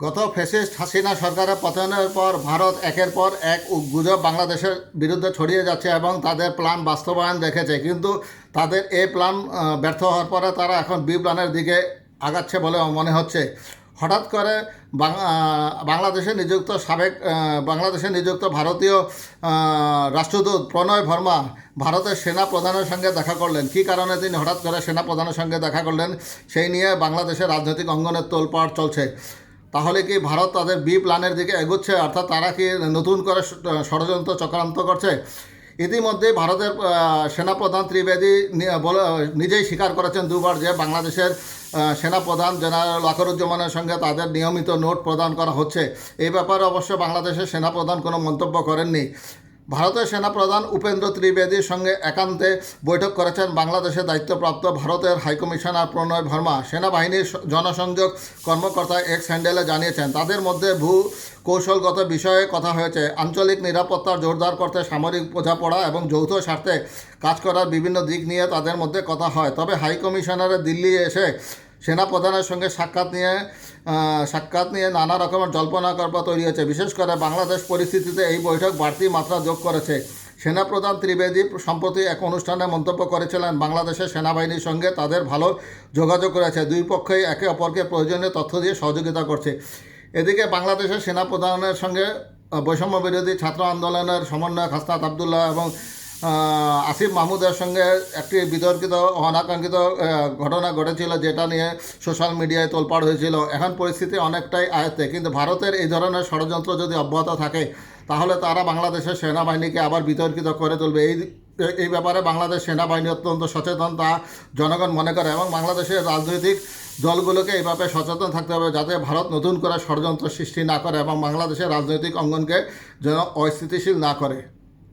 গত ফেসিস্ট হাসিনা সরকারের পতনের পর ভারত একের পর এক গুজব বাংলাদেশের বিরুদ্ধে ছড়িয়ে যাচ্ছে এবং তাদের প্ল্যান বাস্তবায়ন দেখেছে। কিন্তু তাদের এই প্ল্যান ব্যর্থ হওয়ার পরে তারা এখন বি প্ল্যানের দিকে আগাচ্ছে বলে মনে হচ্ছে। হঠাৎ করে বাংলাদেশে নিযুক্ত সাবেক বাংলাদেশে নিযুক্ত ভারতীয় রাষ্ট্রদূত প্রণয় ভর্মা ভারতের সেনা প্রধানের সঙ্গে দেখা করলেন। কী কারণে তিনি হঠাৎ করে সেনা প্রধানের সঙ্গে দেখা করলেন, সেই নিয়ে বাংলাদেশের রাজনৈতিক অঙ্গনের তোলপাড় চলছে। তাহলে কি ভারত তাদের বি প্ল্যানের দিকে এগোচ্ছে? অর্থাৎ তারা কি নতুন করে ষড়যন্ত্র চক্রান্ত করছে? ইতিমধ্যে ভারতের সেনাপ্রধান ত্রিবেদী নিজেই স্বীকার করেছেন দুবার যে বাংলাদেশের সেনাপ্রধান জেনারেল আখরুজ্জামানের সঙ্গে তাদের নিয়মিত নোট প্রদান করা হচ্ছে। এই ব্যাপারে অবশ্য বাংলাদেশের সেনাপ্রধান কোনো মন্তব্য করেননি। ভারতের সেনাপ্রধান উপেন্দ্র ত্রিবেদীর সঙ্গে একান্তে বৈঠক করেছেন বাংলাদেশের দায়িত্বপ্রাপ্ত ভারতের হাইকমিশনার প্রণয় ভর্মা। সেনাবাহিনীর জনসংযোগ কর্মকর্তা এক্স হ্যান্ডেলে জানিয়েছেন, তাদের মধ্যে ভূ কৌশলগত বিষয়ে কথা হয়েছে। আঞ্চলিক নিরাপত্তা জোরদার করতে সামরিক বোঝাপড়া এবং যৌথ স্বার্থে কাজ করার বিভিন্ন দিক নিয়ে তাদের মধ্যে কথা হয়। তবে হাইকমিশনারের দিল্লি এসে সেনাপ্রধানের সঙ্গে সাক্ষাৎ নিয়ে সাক্ষাৎ নিয়ে নানা রকমের জল্পনা কল্প তৈরি হয়েছে। বিশেষ করে বাংলাদেশ পরিস্থিতিতে এই বৈঠক বাড়তি মাত্রা যোগ করেছে। সেনাপ্রধান ত্রিবেদী সম্প্রতি এক অনুষ্ঠানে মন্তব্য করেছিলেন, বাংলাদেশের সেনাবাহিনীর সঙ্গে তাদের ভালো যোগাযোগ রয়েছে। দুই পক্ষই একে অপরকে প্রয়োজনীয় তথ্য দিয়ে সহযোগিতা করছে। এদিকে বাংলাদেশের সেনাপ্রধানের সঙ্গে বৈষম্য বিরোধী ছাত্র আন্দোলনের সমন্বয়ক হাসনাত আবদুল্লাহ এবং আসিফ মাহমুদের সঙ্গে একটি বিতর্কিত, অনাকাঙ্ক্ষিত ঘটনা ঘটেছিল যেটা নিয়ে সোশ্যাল মিডিয়ায় তোলপাড় হয়েছিল। এখন পরিস্থিতি অনেকটাই আয়ত্তে, কিন্তু ভারতের এই ধরনের ষড়যন্ত্র যদি অব্যাহত থাকে, তাহলে তারা বাংলাদেশের সেনাবাহিনীকে আবার বিতর্কিত করে তুলবে। এই এই ব্যাপারে বাংলাদেশ সেনাবাহিনী অত্যন্ত সচেতন, তা জনগণ মনে করে এবং বাংলাদেশের রাজনৈতিক দলগুলোকে এই ব্যাপারে সচেতন থাকতে হবে যাতে ভারত নতুন করে ষড়যন্ত্র সৃষ্টি না করে এবং বাংলাদেশের রাজনৈতিক অঙ্গনকে যেন অস্থিতিশীল না করে।